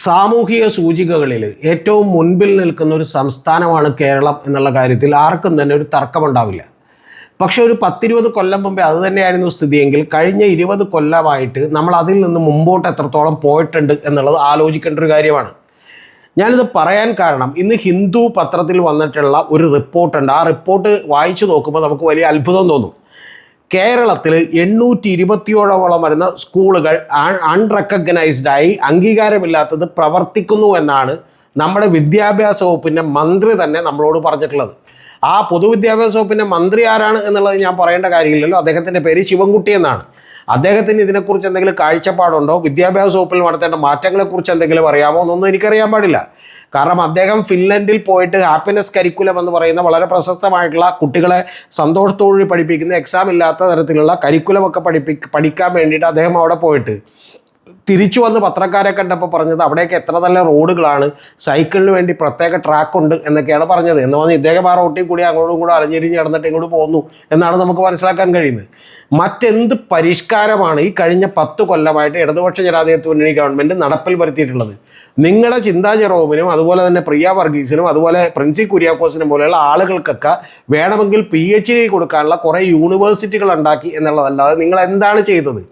സാമൂഹിക സൂചികകളിൽ ഏറ്റവും മുൻപിൽ നിൽക്കുന്ന ഒരു സംസ്ഥാനമാണ് കേരളം എന്നുള്ള കാര്യത്തിൽ ആർക്കും തന്നെ ഒരു തർക്കമുണ്ടാവില്ല. പക്ഷേ ഒരു പത്തിരുപത് കൊല്ലം മുമ്പേ അത് തന്നെയായിരുന്നു സ്ഥിതിയെങ്കിൽ കഴിഞ്ഞ ഇരുപത് കൊല്ലമായിട്ട് നമ്മൾ അതിൽ നിന്ന് മുമ്പോട്ട് എത്രത്തോളം പോയിട്ടുണ്ട് എന്നുള്ളത് ആലോചിക്കേണ്ട ഒരു കാര്യമാണ്. ഞാനിത് പറയാൻ കാരണം ഇന്ന് ഹിന്ദു പത്രത്തിൽ വന്നിട്ടുള്ള ഒരു റിപ്പോർട്ടുണ്ട്. ആ റിപ്പോർട്ട് വായിച്ചു നോക്കുമ്പോൾ നമുക്ക് വലിയ അത്ഭുതം തോന്നും. കേരളത്തിൽ എണ്ണൂറ്റി ഇരുപത്തിയോളോളം വരുന്ന സ്കൂളുകൾ അൺറെക്കഗ്നൈസ്ഡ് ആയി അംഗീകാരമില്ലാത്തത് പ്രവർത്തിക്കുന്നു എന്നാണ് നമ്മുടെ വിദ്യാഭ്യാസ വകുപ്പിന്റെ മന്ത്രി തന്നെ നമ്മളോട് പറഞ്ഞിട്ടുള്ളത്. ആ പൊതുവിദ്യാഭ്യാസ വകുപ്പിന്റെ മന്ത്രി ആരാണ് എന്നുള്ളത് ഞാൻ പറയേണ്ട കാര്യമില്ലല്ലോ. അദ്ദേഹത്തിന്റെ പേര് ശിവൻകുട്ടി എന്നാണ്. അദ്ദേഹത്തിന് ഇതിനെക്കുറിച്ച് എന്തെങ്കിലും കാഴ്ചപ്പാടുണ്ടോ? വിദ്യാഭ്യാസ വകുപ്പിൽ നടത്തേണ്ട മാറ്റങ്ങളെക്കുറിച്ച് എന്തെങ്കിലും അറിയാമോ? എന്നൊന്നും എനിക്കറിയാൻ പാടില്ല. കാരണം അദ്ദേഹം ഫിൻലൻഡിൽ പോയിട്ട് ഹാപ്പിനെസ് കരിക്കുലം എന്ന് പറയുന്ന വളരെ പ്രശസ്തമായിട്ടുള്ള കുട്ടികളെ സന്തോഷത്തോടെ പഠിപ്പിക്കുന്ന എക്സാം ഇല്ലാത്ത തരത്തിലുള്ള കരിക്കുലമൊക്കെ പഠിപ്പി പഠിക്കാൻ വേണ്ടിയിട്ട് അദ്ദേഹം അവിടെ പോയിട്ട്. തിരിച്ചു വന്ന് പത്രക്കാരെ കണ്ടപ്പോൾ പറഞ്ഞത് അവിടെയൊക്കെ എത്ര നല്ല റോഡുകളാണ് സൈക്കിളിന് വേണ്ടി പ്രത്യേക ട്രാക്ക് ഉണ്ട് എന്നൊക്കെയാണ് പറഞ്ഞത്. എന്ന് പറഞ്ഞാൽ ഇദ്ദേഹം ആ റോട്ടിൽ കൂടി അങ്ങോട്ടും കൂടെ അലഞ്ഞിരിഞ്ഞ് നടന്നിട്ട് ഇങ്ങോട്ട് പോന്നു എന്നാണ് നമുക്ക് മനസ്സിലാക്കാൻ കഴിയുന്നത്. മറ്റെന്ത് പരിഷ്കാരമാണ് ഈ കഴിഞ്ഞ പത്ത് കൊല്ലമായിട്ട് ഇടതുപക്ഷ ജനാധിപത്യ മുന്നണി ഗവൺമെന്റ് നടപ്പിൽ വരുത്തിയിട്ടുള്ളത്? നിങ്ങളുടെ ചിന്താ ജെറോമിനും അതുപോലെ തന്നെ പ്രിയ വർഗീസിനും അതുപോലെ പ്രിൻസി കുര്യാക്കോസിനും പോലെയുള്ള ആളുകൾക്കൊക്കെ വേണമെങ്കിൽ പി എച്ച് ഡി കൊടുക്കാനുള്ള കുറേ യൂണിവേഴ്സിറ്റികൾ ഉണ്ടാക്കി എന്നുള്ളതല്ലാതെ നിങ്ങൾ എന്താണ് ചെയ്തത്?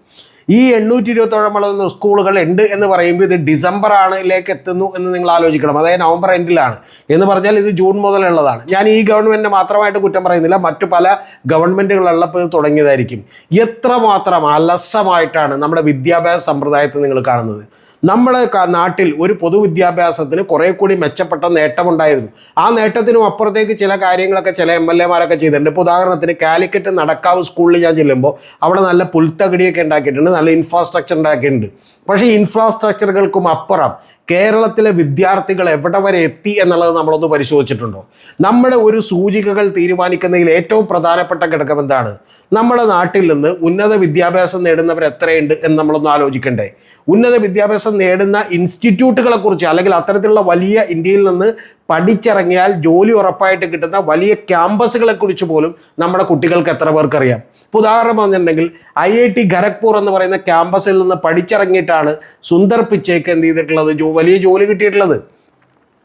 ഈ എണ്ണൂറ്റി ഇരുപത്തോളം വളർന്ന സ്കൂളുകൾ ഉണ്ട് എന്ന് പറയുമ്പോൾ ഇത് ഡിസംബർ ആണിലേക്ക് എത്തുന്നു എന്ന് നിങ്ങൾ ആലോചിക്കണം. അതായത് നവംബർ എൻഡിലാണ്. എന്ന് പറഞ്ഞാൽ ഇത് ജൂൺ മുതലുള്ളതാണ്. ഞാൻ ഈ ഗവൺമെന്റിനെ മാത്രമായിട്ട് കുറ്റം പറയുന്നില്ല. മറ്റു പല ഗവൺമെന്റുകളുള്ളപ്പോൾ ഇത് തുടങ്ങിയതായിരിക്കും. എത്രമാത്രം അലസമായിട്ടാണ് നമ്മുടെ വിദ്യാഭ്യാസ സമ്പ്രദായത്തെ നിങ്ങൾ കാണുന്നത്. നമ്മുടെ നാട്ടിൽ ഒരു പൊതുവിദ്യാഭ്യാസത്തിന് കുറേ കൂടി മെച്ചപ്പെട്ട നേട്ടമുണ്ടായിരുന്നു. ആ നേട്ടത്തിനും അപ്പുറത്തേക്ക് ചില കാര്യങ്ങളൊക്കെ ചില എം എൽ എമാരൊക്കെ ചെയ്തിട്ടുണ്ട്. ഇപ്പോൾ ഉദാഹരണത്തിന് കാലിക്കറ്റ് നടക്കാവ് സ്കൂളിൽ ഞാൻ ചെല്ലുമ്പോൾ അവിടെ നല്ല പുൽത്തകടിയൊക്കെ ഉണ്ടാക്കിയിട്ടുണ്ട്. നല്ല ഇൻഫ്രാസ്ട്രക്ചർ ഉണ്ടാക്കിയിട്ടുണ്ട്. പക്ഷേ ഇൻഫ്രാസ്ട്രക്ചറുകൾക്കും അപ്പുറം കേരളത്തിലെ വിദ്യാർത്ഥികൾ എവിടെ വരെ എത്തി എന്നുള്ളത് നമ്മളൊന്ന് പരിശോധിച്ചിട്ടുണ്ടോ? നമ്മുടെ ഒരു സൂചികകൾ തീരുമാനിക്കുന്നതിൽ ഏറ്റവും പ്രധാനപ്പെട്ട ഘടകം എന്താണ്? നമ്മുടെ നാട്ടിൽ നിന്ന് ഉന്നത വിദ്യാഭ്യാസം നേടുന്നവർ എത്രയുണ്ട് എന്ന് നമ്മളൊന്ന് ആലോചിക്കണ്ടേ. ഉന്നത വിദ്യാഭ്യാസം നേടുന്ന ഇൻസ്റ്റിറ്റ്യൂട്ടുകളെ കുറിച്ച് അല്ലെങ്കിൽ അത്തരത്തിലുള്ള വലിയ ഇന്ത്യയിൽ നിന്ന് പഠിച്ചിറങ്ങിയാൽ ജോലി ഉറപ്പായിട്ട് കിട്ടുന്ന വലിയ ക്യാമ്പസുകളെ കുറിച്ച് പോലും നമ്മുടെ കുട്ടികൾക്ക് എത്ര പേർക്ക് അറിയാം? ഇപ്പോൾ ഉദാഹരണം പറഞ്ഞിട്ടുണ്ടെങ്കിൽ ഐ ഐ ടി ഖരഗ്പൂർ എന്ന് പറയുന്ന ക്യാമ്പസിൽ നിന്ന് പഠിച്ചിറങ്ങിയിട്ടാണ് സുന്ദർ പിച്ചയ്ക്ക് എന്ത് ചെയ്തിട്ടുള്ളത്? വലിയ ജോലി കിട്ടിയിട്ടുള്ളത്.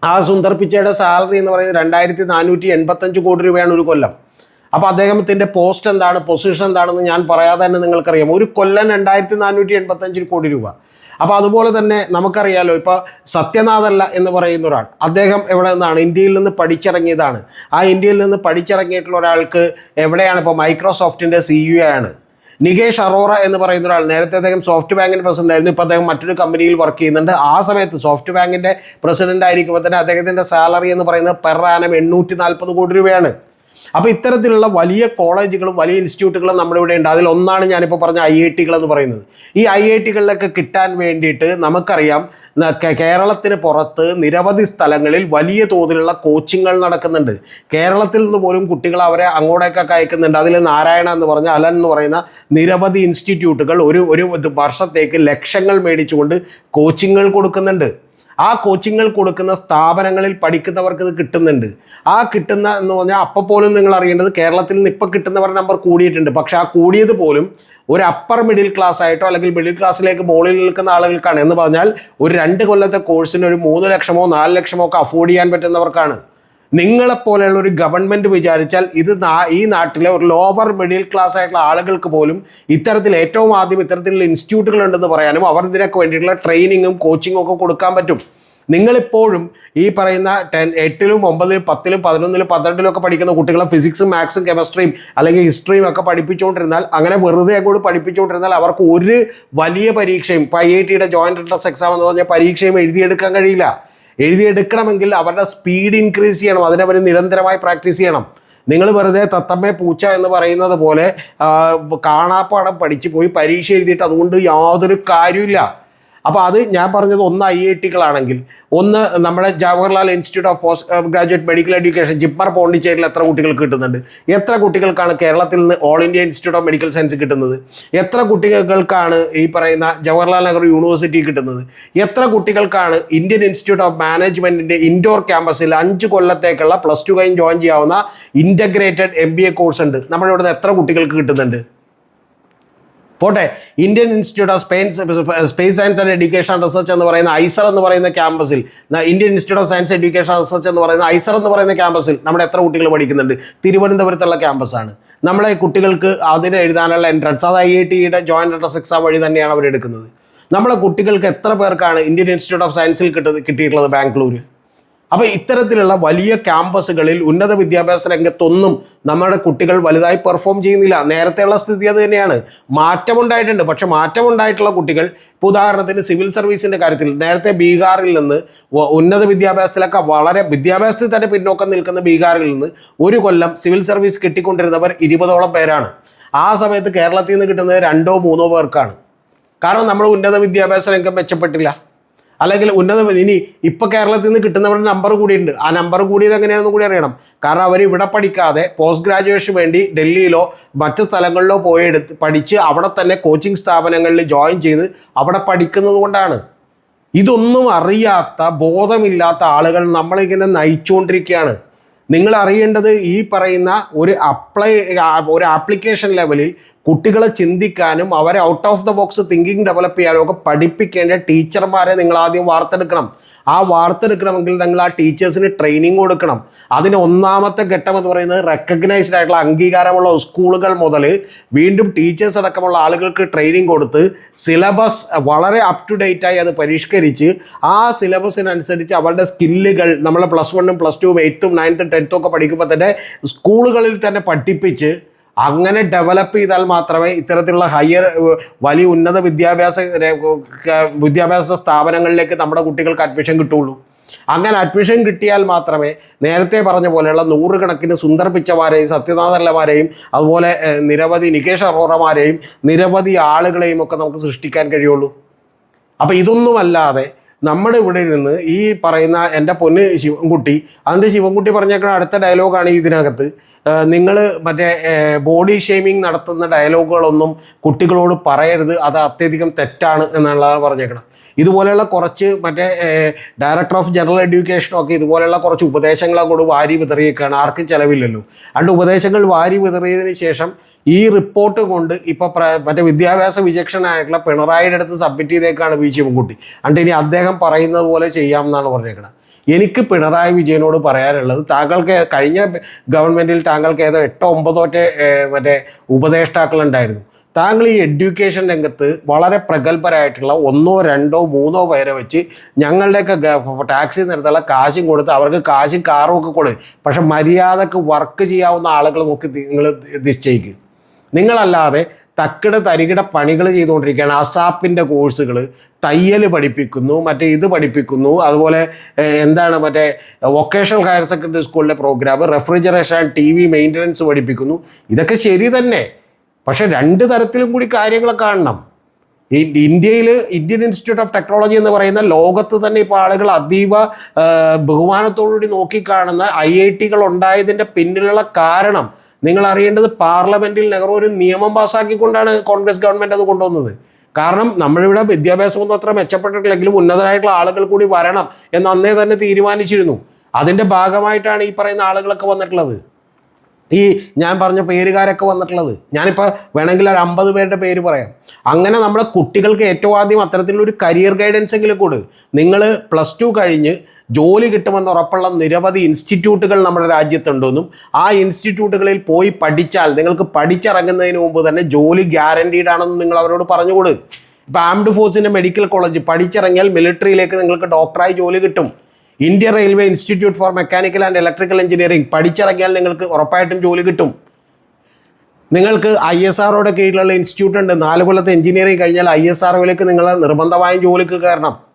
ആ സുന്ദർ പിച്ചയുടെ സാലറി എന്ന് പറയുന്നത് രണ്ടായിരത്തി നാനൂറ്റി എൺപത്തഞ്ച് കോടി രൂപയാണ് ഒരു കൊല്ലം. അപ്പോൾ അദ്ദേഹത്തിന്റെ പോസ്റ്റ് എന്താണ്? പൊസിഷൻ എന്താണെന്ന് ഞാൻ പറയാതെ തന്നെ നിങ്ങൾക്കറിയാം. ഒരു കൊല്ലം രണ്ടായിരത്തി നാനൂറ്റി എൺപത്തഞ്ച് കോടി രൂപ. അപ്പോൾ അതുപോലെ തന്നെ നമുക്കറിയാലോ ഇപ്പോൾ സത്യനാഥല്ല എന്ന് പറയുന്ന ഒരാൾ അദ്ദേഹം എവിടെ നിന്നാണ്? ഇന്ത്യയിൽ നിന്ന് പഠിച്ചിറങ്ങിയതാണ്. ആ ഇന്ത്യയിൽ നിന്ന് പഠിച്ചിറങ്ങിയിട്ടുള്ള ഒരാൾക്ക് എവിടെയാണ്? ഇപ്പോൾ മൈക്രോസോഫ്റ്റിന്റെ സി യു ആണ്. നികേഷ് അറോറ എന്ന് പറയുന്ന ഒരാൾ നേരത്തെ അദ്ദേഹം സോഫ്റ്റ് ബാങ്കിന്റെ പ്രസിഡന്റ് ആയിരുന്നു ഇപ്പോൾ അദ്ദേഹം മറ്റൊരു കമ്പനിയിൽ വർക്ക് ചെയ്യുന്നുണ്ട്. ആ സമയത്ത് സോഫ്റ്റ് ബാങ്കിന്റെ പ്രസിഡന്റ് ആയിരിക്കുമ്പോൾ തന്നെ അദ്ദേഹത്തിന്റെ സാലറി എന്ന് പറയുന്നത് പെർ ആനം എണ്ണൂറ്റി നാൽപ്പത് കോടി രൂപയാണ്. അപ്പോൾ ഇത്തരത്തിലുള്ള വലിയ കോളേജുകളും വലിയ ഇൻസ്റ്റിറ്റ്യൂട്ടുകളും നമ്മുടെ ഇവിടെ ഉണ്ട്. അതിൽ ഒന്നാണ് ഞാനിപ്പോൾ പറഞ്ഞ ഐ ഐ ടികൾ എന്ന് പറയുന്നത്. ഈ ഐ ഐ ടികളിലൊക്കെ കിട്ടാൻ വേണ്ടിയിട്ട് നമുക്കറിയാം കേരളത്തിന് പുറത്ത് നിരവധി സ്ഥലങ്ങളിൽ വലിയ തോതിലുള്ള കോച്ചിങ്ങുകൾ നടക്കുന്നുണ്ട്. കേരളത്തിൽ നിന്ന് പോലും കുട്ടികൾ അവരെ അങ്ങോട്ടേക്കൊക്കെ അയക്കുന്നുണ്ട്. അതിൽ നാരായണ എന്ന് പറഞ്ഞ അലൻ എന്ന് പറയുന്ന നിരവധി ഇൻസ്റ്റിറ്റ്യൂട്ടുകൾ ഒരു ഒരു വർഷത്തേക്ക് ലക്ഷങ്ങൾ മേടിച്ചുകൊണ്ട് കോച്ചിങ്ങുകൾ കൊടുക്കുന്നുണ്ട്. ആ കോച്ചിങ്ങൾ കൊടുക്കുന്ന സ്ഥാപനങ്ങളിൽ പഠിക്കുന്നവർക്ക് ഇത് കിട്ടുന്നുണ്ട്. ആ കിട്ടുന്ന എന്ന് പറഞ്ഞാൽ അപ്പോൾ പോലും നിങ്ങൾ അറിയേണ്ടത് കേരളത്തിൽ നിന്ന് ഇപ്പോൾ കിട്ടുന്നവരുടെ നമ്പർ കൂടിയിട്ടുണ്ട്. പക്ഷേ ആ കൂടിയത് പോലും ഒരു അപ്പർ മിഡിൽ ക്ലാസ് ആയിട്ടോ അല്ലെങ്കിൽ മിഡിൽ ക്ലാസ്സിലേക്ക് മുകളിൽ നിൽക്കുന്ന ആളുകൾക്കാണ്. എന്ന് പറഞ്ഞാൽ ഒരു രണ്ട് കൊല്ലത്തെ കോഴ്സിന് ഒരു മൂന്ന് ലക്ഷമോ നാല് ലക്ഷമോ ഒക്കെ അഫോർഡ് ചെയ്യാൻ പറ്റുന്നവർക്കാണ്. നിങ്ങളെപ്പോലെയുള്ള ഒരു ഗവൺമെന്റ് വിചാരിച്ചാൽ ഇത് ഈ നാട്ടിലെ ഒരു ലോവർ മിഡിൽ ക്ലാസ് ആയിട്ടുള്ള ആളുകൾക്ക് പോലും ഇത്തരത്തിൽ ഏറ്റവും ആദ്യം ഇത്തരത്തിലുള്ള ഇൻസ്റ്റിറ്റ്യൂട്ടുകൾ ഉണ്ടെന്ന് പറയാനും അവർ ഇതിനൊക്കെ വേണ്ടിയിട്ടുള്ള ട്രെയിനിങ്ങും കോച്ചിങ്ങും ഒക്കെ കൊടുക്കാൻ പറ്റും. നിങ്ങളിപ്പോഴും ഈ പറയുന്ന ടെൻ എട്ടിലും ഒമ്പതിലും പത്തിലും പതിനൊന്നിലും പന്ത്രണ്ടിലും ഒക്കെ പഠിക്കുന്ന കുട്ടികളെ ഫിസിക്സും മാത്സും കെമിസ്ട്രിയും അല്ലെങ്കിൽ ഹിസ്റ്ററിയും ഒക്കെ പഠിപ്പിച്ചുകൊണ്ടിരുന്നാൽ അങ്ങനെ വെറുതെ അങ്ങോട്ട് പഠിപ്പിച്ചുകൊണ്ടിരുന്നാൽ അവർക്ക് ഒരു വലിയ പരീക്ഷയും ഇപ്പോൾ ഐ ഐ ടിയുടെ ജോയിന്റ് എൻട്രൻസ് എക്സാം എന്ന് പറഞ്ഞ പരീക്ഷയും എഴുതിയെടുക്കാൻ കഴിയില്ല. എഴുതിയെടുക്കണമെങ്കിൽ അവരുടെ സ്പീഡ് ഇൻക്രീസ് ചെയ്യണം. അതിനവർ നിരന്തരമായി പ്രാക്ടീസ് ചെയ്യണം. നിങ്ങൾ വെറുതെ തത്തമ്മേ പൂച്ച എന്ന് പറയുന്നത് പോലെ കാണാപ്പാടം പഠിച്ചു പോയി പരീക്ഷ എഴുതിയിട്ട് അതുകൊണ്ട് യാതൊരു കാര്യമില്ല അപ്പോൾ അത് ഞാൻ പറഞ്ഞത് ഒന്ന് ഐ ഐ ടികളാണെങ്കിൽ ഒന്ന് നമ്മുടെ Jawaharlal institute of post graduate medical education JIPMER പോണ്ടിച്ചേരിയിൽ എത്ര കുട്ടികൾ കിട്ടുന്നുണ്ട്? എത്ര കുട്ടികൾക്കാണ് കേരളത്തിൽ നിന്ന് all India institute of medical science കിട്ടുന്നത്? എത്ര കുട്ടികൾക്കാണ് ഈ പറയുന്ന ജവഹർലാൽ നെഹ്റു യൂണിവേഴ്സിറ്റി കിട്ടുന്നത്? എത്ര കുട്ടികൾക്കാണ് ഇന്ത്യൻ ഇൻസ്റ്റിറ്റ്യൂട്ട് ഓഫ് മാനേജ്മെന്റിന്റെ ഇൻഡോർ ക്യാമ്പസിൽ അഞ്ച് കൊല്ലത്തേക്കുള്ള പ്ലസ് ടു കഴിഞ്ഞ് ജോയിൻ ചെയ്യാവുന്ന ബി എ കോഴ്സ് ഉണ്ട്. നമ്മുടെ ഇവിടുന്ന് എത്ര കുട്ടികൾക്ക് കിട്ടുന്നുണ്ട്? പോട്ടെ Indian institute of spains space science and education research എന്ന് പറയുന്ന ഐസർ എന്ന് പറയുന്ന ക്യാമ്പസിൽ Indian institute of science education research എന്ന് പറയുന്ന ഐസർ എന്ന് പറയുന്ന ക്യാമ്പസിൽ നമ്മുടെ എത്ര കുട്ടികൾ പഠിക്കുന്നുണ്ട്? തിരുവനന്തപുരത്തുള്ള ക്യാമ്പസാണ്. നമ്മളെ കുട്ടികൾക്ക് അതിന് എഴുതാനുള്ള എൻട്രൻസ് അത് ഐ ഐ ടിയുടെ ജോയിന്റ് എൻട്രൻസ് എക്സാം വഴി തന്നെയാണ് അവർ എടുക്കുന്നത് നമ്മളെ കുട്ടികൾക്ക് എത്ര പേർക്കാണ് ഇന്ത്യൻ ഇൻസ്റ്റിറ്റ്യൂട്ട് ഓഫ് സയൻസിൽ കിട്ടുന്നത് കിട്ടിയിട്ടുള്ളത് ബാംഗ്ലൂർ അപ്പോൾ ഇത്തരത്തിലുള്ള വലിയ ക്യാമ്പസുകളിൽ ഉന്നത വിദ്യാഭ്യാസ രംഗത്തൊന്നും നമ്മുടെ കുട്ടികൾ വലുതായി പെർഫോം ചെയ്യുന്നില്ല. നേരത്തെയുള്ള സ്ഥിതി അത് തന്നെയാണ്. മാറ്റമുണ്ടായിട്ടുണ്ട്. പക്ഷെ മാറ്റമുണ്ടായിട്ടുള്ള കുട്ടികൾ ഇപ്പോൾ ഉദാഹരണത്തിന് സിവിൽ സർവീസിന്റെ കാര്യത്തിൽ നേരത്തെ ബീഹാറിൽ നിന്ന് ഉന്നത വിദ്യാഭ്യാസത്തിലൊക്കെ വളരെ വിദ്യാഭ്യാസത്തിൽ തന്നെ പിന്നോക്കം നിൽക്കുന്ന ബീഹാറിൽ നിന്ന് ഒരു കൊല്ലം സിവിൽ സർവീസ് കിട്ടിക്കൊണ്ടിരുന്നവർ ഇരുപതോളം പേരാണ്. ആ സമയത്ത് കേരളത്തിൽ നിന്ന് കിട്ടുന്നത് രണ്ടോ മൂന്നോ പേർക്കാണ്. കാരണം നമ്മുടെ ഉന്നത വിദ്യാഭ്യാസ രംഗം മെച്ചപ്പെട്ടില്ല. അല്ലെങ്കിൽ ഉന്നത ഇനി ഇപ്പോൾ കേരളത്തിൽ നിന്ന് കിട്ടുന്നവരുടെ നമ്പർ കൂടിയുണ്ട് ആ നമ്പർ കൂടിയത് എങ്ങനെയാണെന്ന് കൂടി അറിയണം. കാരണം അവർ ഇവിടെ പഠിക്കാതെ പോസ്റ്റ് ഗ്രാജുവേഷൻ വേണ്ടി ഡൽഹിയിലോ മറ്റ് സ്ഥലങ്ങളിലോ പോയി എടുത്ത് പഠിച്ച് അവിടെ തന്നെ കോച്ചിങ് സ്ഥാപനങ്ങളിൽ ജോയിൻ ചെയ്ത് അവിടെ പഠിക്കുന്നത് കൊണ്ടാണ്. ഇതൊന്നും അറിയാത്ത ബോധമില്ലാത്ത ആളുകൾ നമ്മളിങ്ങനെ നയിച്ചുകൊണ്ടിരിക്കുകയാണ് നിങ്ങൾ അറിയേണ്ടത് ഈ പറയുന്ന ഒരു അപ്ലൈ ഒരു ആപ്ലിക്കേഷൻ ലെവലിൽ കുട്ടികളെ ചിന്തിക്കാനും അവരെ out of the box thinking develop ചെയ്യാനും ഒക്കെ പഠിപ്പിക്കേണ്ട ടീച്ചർമാരെ നിങ്ങൾ ആദ്യം വാർത്തെടുക്കണം. ആ വാർത്തെടുക്കണമെങ്കിൽ നിങ്ങൾ ആ ടീച്ചേഴ്സിന് ട്രെയിനിങ് കൊടുക്കണം. അതിന് ഒന്നാമത്തെ ഘട്ടം എന്ന് പറയുന്നത് റെക്കഗ്നൈസ്ഡ് ആയിട്ടുള്ള അംഗീകാരമുള്ള സ്കൂളുകൾ മുതൽ വീണ്ടും ടീച്ചേഴ്സ് അടക്കമുള്ള ആളുകൾക്ക് ട്രെയിനിങ് കൊടുത്ത് സിലബസ് വളരെ അപ് ടു ഡേറ്റ് ആയി അത് പരിഷ്കരിച്ച് ആ സിലബസിനനുസരിച്ച് അവരുടെ സ്കില്ലുകൾ നമ്മൾ പ്ലസ് വണ്ണും പ്ലസ് ടുവും എയ്ത്തും നയൻത്തും ടെൻത്തും ഒക്കെ പഠിക്കുമ്പോൾ തന്നെ സ്കൂളുകളിൽ തന്നെ പഠിപ്പിച്ച് അങ്ങനെ ഡെവലപ്പ് ചെയ്താൽ മാത്രമേ ഇത്തരത്തിലുള്ള ഹയർ വലിയ ഉന്നത വിദ്യാഭ്യാസ വിദ്യാഭ്യാസ സ്ഥാപനങ്ങളിലേക്ക് നമ്മുടെ കുട്ടികൾക്ക് അഡ്മിഷൻ കിട്ടുള്ളൂ. അങ്ങനെ അഡ്മിഷൻ കിട്ടിയാൽ മാത്രമേ നേരത്തെ പറഞ്ഞ പോലെയുള്ള നൂറുകണക്കിന് സുന്ദർ പിച്ചമാരെയും സത്യനാഥല്ലമാരെയും അതുപോലെ നിരവധി നികേഷ് അറോറമാരെയും നിരവധി ആളുകളെയും ഒക്കെ നമുക്ക് സൃഷ്ടിക്കാൻ കഴിയുള്ളൂ. അപ്പോൾ ഇതൊന്നുമല്ലാതെ നമ്മുടെ ഇവിടെ നിന്ന് ഈ പറയുന്ന എന്റെ പൊന്ന് ശിവൻകുട്ടി അതിന്റെ ശിവൻകുട്ടി പറഞ്ഞേക്കുന്ന അടുത്ത ഡയലോഗാണ് ഇതിനകത്ത്. നിങ്ങൾ മറ്റേ ബോഡി ഷെയ്മിങ് നടത്തുന്ന ഡയലോഗുകളൊന്നും കുട്ടികളോട് പറയരുത്. അത് അത്യധികം തെറ്റാണ് എന്നുള്ളതാണ് പറഞ്ഞേക്കണം ഇതുപോലെയുള്ള കുറച്ച് മറ്റേ ഡയറക്ടർ ഓഫ് ജനറൽ എഡ്യൂക്കേഷനും ഒക്കെ ഇതുപോലെയുള്ള കുറച്ച് ഉപദേശങ്ങൾ അങ്ങോട്ട് വാരി വിതറിയേക്കാണ്. ആർക്കും ചിലവില്ലല്ലോ. അണ്ട് ഉപദേശങ്ങൾ വാരി വിതറിയതിന് ശേഷം ഈ റിപ്പോർട്ട് കൊണ്ട് ഇപ്പോൾ മറ്റേ വിദ്യാഭ്യാസ വിചക്ഷണായിട്ടുള്ള പിണറായിയുടെ അടുത്ത് സബ്മിറ്റ് ചെയ്തേക്കാണ് വി ശിവൻകുട്ടി അണ്ട് ഇനി അദ്ദേഹം പറയുന്നത് പോലെ ചെയ്യാം ചെയ്യാമെന്നാണ് പറഞ്ഞേക്കുന്നത് എനിക്ക് പിണറായി വിജയനോട് പറയാനുള്ളത് താങ്കൾക്ക് കഴിഞ്ഞ ഗവൺമെന്റിൽ താങ്കൾക്ക് ഏതോ എട്ടോ ഒമ്പതോ മറ്റേ ഉപദേഷ്ടാക്കളുണ്ടായിരുന്നു. താങ്കൾ ഈ എഡ്യൂക്കേഷൻ രംഗത്ത് വളരെ പ്രഗത്ഭരായിട്ടുള്ള ഒന്നോ രണ്ടോ മൂന്നോ പേരെ വെച്ച് ഞങ്ങളുടെയൊക്കെ ടാക്സി നിരത്തുള്ള കാശും കൊടുത്ത് അവർക്ക് കാശും കാറും ഒക്കെ കൊടു പക്ഷെ മര്യാദയ്ക്ക് വർക്ക് ചെയ്യാവുന്ന ആളുകൾ നോക്കി നിങ്ങൾ നിശ്ചയിക്കും. നിങ്ങളല്ലാതെ തക്കിട തരികിട പണികൾ ചെയ്തുകൊണ്ടിരിക്കുകയാണ്. അസാപ്പിന്റെ കോഴ്സുകൾ തയ്യൽ പഠിപ്പിക്കുന്നു മറ്റേ ഇത് പഠിപ്പിക്കുന്നു അതുപോലെ എന്താണ് മറ്റേ വൊക്കേഷണൽ ഹയർ സെക്കൻഡറി സ്കൂളിലെ programme refrigeration T V maintenance പഠിപ്പിക്കുന്നു. ഇതൊക്കെ ശരി തന്നെ. പക്ഷെ രണ്ട് തരത്തിലും കൂടി കാര്യങ്ങൾ കാണണം. ഇന്ത്യയിൽ ഇന്ത്യൻ ഇൻസ്റ്റിറ്റ്യൂട്ട് ഓഫ് ടെക്നോളജി എന്ന് പറയുന്ന ലോകത്ത് തന്നെ ഇപ്പോൾ ആളുകൾ അതീവ ബഹുമാനത്തോടുകൂടി നോക്കിക്കാണുന്ന ഐ ഐ ടികൾ ഉണ്ടായതിന്റെ പിന്നിലുള്ള കാരണം നിങ്ങൾ അറിയേണ്ടത് പാർലമെന്റിൽ നെഹ്റു ഒരു നിയമം പാസ്സാക്കിക്കൊണ്ടാണ് കോൺഗ്രസ് ഗവൺമെന്റ് അത് കൊണ്ടുവന്നത്. കാരണം നമ്മളിവിടെ വിദ്യാഭ്യാസമൊന്നും അത്ര മെച്ചപ്പെട്ടിട്ടില്ലെങ്കിലും ഉന്നതരായിട്ടുള്ള ആളുകൾ കൂടി വരണം എന്ന് അന്നേ തന്നെ തീരുമാനിച്ചിരുന്നു. അതിന്റെ ഭാഗമായിട്ടാണ് ഈ പറയുന്ന ആളുകളൊക്കെ വന്നിട്ടുള്ളത്. ഈ ഞാൻ പറഞ്ഞ പേരുകാരൊക്കെ വന്നിട്ടുള്ളത്. ഞാനിപ്പോൾ വേണമെങ്കിൽ ഒരു അമ്പത് പേരുടെ പേര് പറയാം. അങ്ങനെ നമ്മുടെ കുട്ടികൾക്ക് ഏറ്റവും ആദ്യം അത്തരത്തിലുള്ള ഒരു കരിയർ ഗൈഡൻസ് എങ്കിലും കൊടു. നിങ്ങൾ പ്ലസ് ടു കഴിഞ്ഞ് ജോലി കിട്ടുമെന്ന് ഉറപ്പുള്ള നിരവധി ഇൻസ്റ്റിറ്റ്യൂട്ടുകൾ നമ്മുടെ രാജ്യത്തുണ്ടെന്നും ആ ഇൻസ്റ്റിറ്റ്യൂട്ടുകളിൽ പോയി പഠിച്ചാൽ നിങ്ങൾക്ക് പഠിച്ചിറങ്ങുന്നതിന് മുമ്പ് തന്നെ ജോലി ഗ്യാരണ്ടീഡ് ആണെന്നും നിങ്ങൾ അവരോട് പറഞ്ഞുകൊടു. ഇപ്പോൾ ആംഡ് ഫോഴ്സിന്റെ മെഡിക്കൽ കോളേജ് പഠിച്ചിറങ്ങിയാൽ മിലിറ്ററിയിലേക്ക് നിങ്ങൾക്ക് ഡോക്ടറായി ജോലി കിട്ടും. India railway institute for mechanical and electrical engineering പഠിച്ചിറങ്ങിയാൽ നിങ്ങൾക്ക് ഉറപ്പായിട്ടും ജോലി കിട്ടും. നിങ്ങൾക്ക് ഐ എസ് ആറോടെ കീഴിലുള്ള ഇൻസ്റ്റിറ്റ്യൂട്ട് ഉണ്ട്. നാല് കൊല്ലത്തെ എഞ്ചിനീയറിംഗ് കഴിഞ്ഞാൽ ഐ എസ് ആർഒയിലേക്ക് നിങ്ങൾ നിർബന്ധമായും ജോലിക്ക് കയറണം.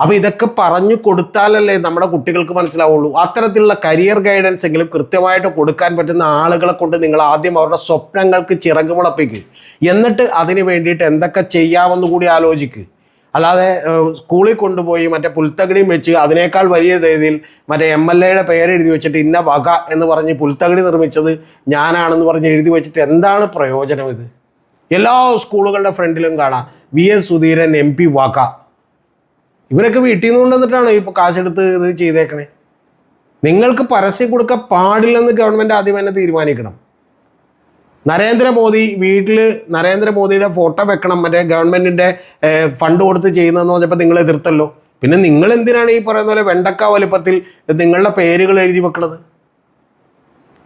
അപ്പോൾ ഇതൊക്കെ പറഞ്ഞു കൊടുത്താലല്ലേ നമ്മുടെ കുട്ടികൾക്ക് മനസ്സിലാവുള്ളൂ. അത്തരത്തിലുള്ള കരിയർ ഗൈഡൻസ് എങ്കിലും കൃത്യമായിട്ട് കൊടുക്കാൻ പറ്റുന്ന ആളുകളെ കൊണ്ട് നിങ്ങൾ ആദ്യം അവരുടെ സ്വപ്നങ്ങൾക്ക് ചിറകുമുളപ്പിക്കുക എന്നിട്ട് അതിന് വേണ്ടിയിട്ട് എന്തൊക്കെ ചെയ്യാമെന്ന് കൂടി ആലോചിക്കുക അല്ലാതെ സ്കൂളിൽ കൊണ്ടുപോയി മറ്റേ പുൽത്തകിടിയും വെച്ച് അതിനേക്കാൾ വലിയ രീതിയിൽ മറ്റേ എം എൽ എയുടെ പേര് എഴുതി വെച്ചിട്ട് ഇന്ന വക എന്ന് പറഞ്ഞ് പുൽത്തകിടി നിർമ്മിച്ചത് ഞാനാണെന്ന് പറഞ്ഞ് എഴുതി വെച്ചിട്ട് എന്താണ് പ്രയോജനം ഇത്? എല്ലാ സ്കൂളുകളുടെ ഫ്രണ്ടിലും കാണാം. V S Sudheeran M P വക. ഇവരൊക്കെ വീട്ടിൽ നിന്ന് കൊണ്ടുവന്നിട്ടാണ് ഇപ്പോൾ കാശെടുത്ത് ഇത് ചെയ്തേക്കണേ? നിങ്ങൾക്ക് പരസ്യം കൊടുക്കാൻ പാടില്ലെന്ന് ഗവൺമെന്റ് ആദ്യം തന്നെ തീരുമാനിക്കണം. നരേന്ദ്രമോദി വീട്ടിൽ നരേന്ദ്രമോദിയുടെ ഫോട്ടോ വെക്കണം മറ്റേ ഗവൺമെന്റിന്റെ ഫണ്ട് കൊടുത്ത് ചെയ്യുന്നതെന്ന് പറഞ്ഞപ്പോൾ നിങ്ങൾ എതിർത്തല്ലോ. പിന്നെ നിങ്ങൾ എന്തിനാണ് ഈ പറയുന്ന പോലെ വെണ്ടക്ക വലുപ്പത്തിൽ നിങ്ങളുടെ പേരുകൾ എഴുതി വെക്കണത്?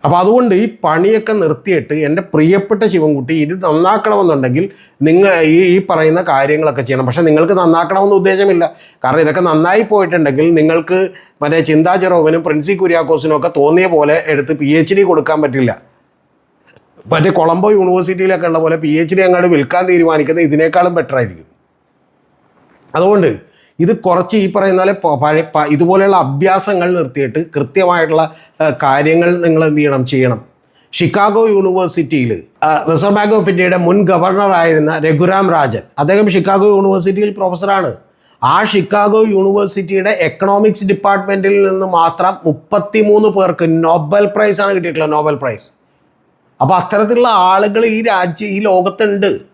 അപ്പോൾ അതുകൊണ്ട് ഈ പണിയൊക്കെ നിർത്തിയിട്ട് എന്റെ പ്രിയപ്പെട്ട ശിവൻകുട്ടി ഇത് നന്നാക്കണമെന്നുണ്ടെങ്കിൽ നിങ്ങൾ ഈ ഈ പറയുന്ന കാര്യങ്ങളൊക്കെ ചെയ്യണം. പക്ഷേ നിങ്ങൾക്ക് നന്നാക്കണമെന്ന് ഉദ്ദേശമില്ല. കാരണം ഇതൊക്കെ നന്നായി പോയിട്ടുണ്ടെങ്കിൽ നിങ്ങൾക്ക് മറ്റേ ചിന്താ ചെറോവിനും പ്രിൻസി കുര്യാക്കോസിനും ഒക്കെ തോന്നിയ പോലെ എടുത്ത് പി എച്ച് ഡി കൊടുക്കാൻ പറ്റില്ല. മറ്റേ കൊളംബോ യൂണിവേഴ്സിറ്റിയിലൊക്കെ ഉള്ള പോലെ പി എച്ച് ഡി അങ്ങോട്ട് വിൽക്കാൻ തീരുമാനിക്കുന്നത് ഇതിനേക്കാളും ബെറ്റർ ആയിരിക്കും. അതുകൊണ്ട് ഇത് കുറച്ച് ഈ പറയുന്ന പോലെ ഇതുപോലെയുള്ള അഭ്യാസങ്ങൾ നിർത്തിയിട്ട് കൃത്യമായിട്ടുള്ള കാര്യങ്ങൾ നിങ്ങൾ എന്ത് ചെയ്യണം? ചെയ്യണം. ഷിക്കാഗോ യൂണിവേഴ്സിറ്റിയിൽ റിസർവ് ബാങ്ക് ഓഫ് ഇന്ത്യയുടെ മുൻ ഗവർണറായിരുന്ന രഘുരാം രാജൻ. അദ്ദേഹം ഷിക്കാഗോ യൂണിവേഴ്സിറ്റിയിൽ പ്രൊഫസറാണ്. ആ ഷിക്കാഗോ യൂണിവേഴ്സിറ്റിയുടെ എക്കണോമിക്സ് ഡിപ്പാർട്ട്മെന്റിൽ നിന്ന് മാത്രം മുപ്പത്തിമൂന്ന് പേർക്ക് നോബൽ പ്രൈസാണ് കിട്ടിയിട്ടുള്ളത്. നോബൽ പ്രൈസ് അപ്പോൾ അത്തരത്തിലുള്ള ആളുകൾ ഈ രാജ്യം ഈ ലോകത്തുണ്ട്.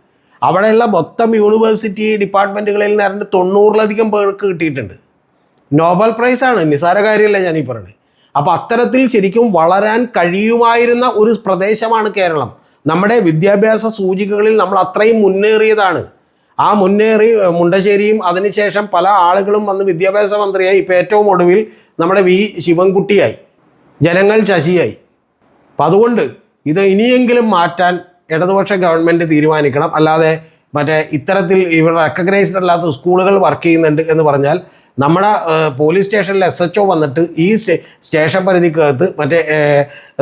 അവിടെയുള്ള മൊത്തം യൂണിവേഴ്സിറ്റി ഡിപ്പാർട്ട്മെന്റുകളിൽ നിന്ന് തൊണ്ണൂറിലധികം പേർക്ക് കിട്ടിയിട്ടുണ്ട്. നോബൽ പ്രൈസാണ് നിസാര കാര്യമല്ല ഞാനീ പറയുന്നത് അപ്പോൾ അത്തരത്തിൽ ശരിക്കും വളരാൻ കഴിയുമായിരുന്ന ഒരു പ്രദേശമാണ് കേരളം. നമ്മുടെ വിദ്യാഭ്യാസ സൂചികകളിൽ നമ്മൾ അത്രയും മുന്നേറിയതാണ്. ആ മുന്നേറി മുണ്ടശ്ശേരിയും അതിനുശേഷം പല ആളുകളും വന്ന് വിദ്യാഭ്യാസ മന്ത്രിയായി. ഇപ്പോൾ ഏറ്റവും ഒടുവിൽ നമ്മുടെ വി ശിവൻകുട്ടിയായി. ജനങ്ങൾ ശശിയായി. അപ്പം അതുകൊണ്ട് ഇത് ഇനിയെങ്കിലും മാറ്റാൻ ഇടതുപക്ഷ ഗവൺമെന്റ് തീരുമാനിക്കണം. അല്ലാതെ മറ്റേ ഇത്തരത്തിൽ ഇവർ റെക്കഗ്നൈസ്ഡ് അല്ലാത്ത സ്കൂളുകൾ വർക്ക് ചെയ്യുന്നുണ്ട് എന്ന് പറഞ്ഞാൽ നമ്മുടെ പോലീസ് സ്റ്റേഷനിൽ എസ് എച്ച് ഒ വന്നിട്ട് ഈ സ്റ്റേഷൻ പരിധിക്കകത്ത് മറ്റേ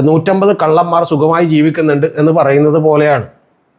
നൂറ്റമ്പത് കള്ളന്മാർ സുഖമായി ജീവിക്കുന്നുണ്ട് എന്ന് പറയുന്നത് പോലെയാണ്.